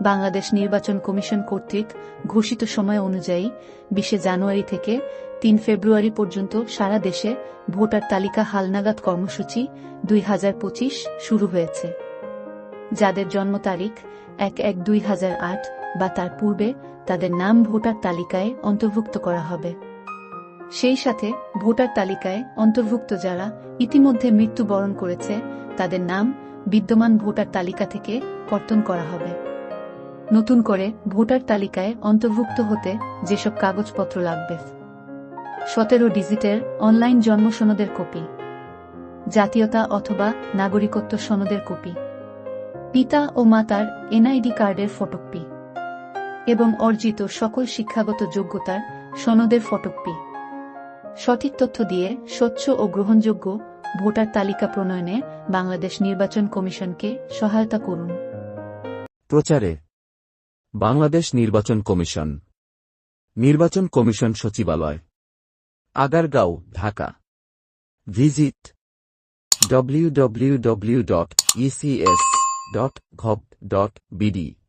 বাংলাদেশ নির্বাচন কমিশন কর্তৃক ঘোষিত সময় অনুযায়ী বিশে জানুয়ারি থেকে তিন ফেব্রুয়ারি পর্যন্ত সারা দেশে ভোটার তালিকা হালনাগাদ কর্মসূচি দুই হাজার পঁচিশ শুরু হয়েছে। যাদের জন্ম তারিখ এক এক দুই বা তার পূর্বে তাদের নাম ভোটার তালিকায় অন্তর্ভুক্ত করা হবে। সেই সাথে ভোটার তালিকায় অন্তর্ভুক্ত যারা ইতিমধ্যে মৃত্যুবরণ করেছে তাদের নাম বিদ্যমান ভোটার তালিকা থেকে কর্তন করা হবে। নতুন করে ভোটার তালিকায় অন্তর্ভুক্ত হতে যেসব কাগজপত্র লাগবে। সতেরো ডিজিটের অনলাইন জন্ম সনদের কপি। জাতীয়তা অথবা নাগরিকত্ব সনদের কপি। পিতা ও মাতার এনআইডি কার্ডের ফটোকপি। এবং অর্জিত সকল শিক্ষাগত যোগ্যতার সনদের ফটোকপি। সঠিক তথ্য দিয়ে স্বচ্ছ ও গ্রহণযোগ্য ভোটার তালিকা প্রণয়নে বাংলাদেশ নির্বাচন কমিশনকে সহায়তা করুন। প্রচারে বাংলাদেশ নির্বাচন কমিশন। নির্বাচন কমিশন সচিবালয়। Agargaon, Dhaka. Visit W W W dot ECS dot gov dot www.ecs.gov.bd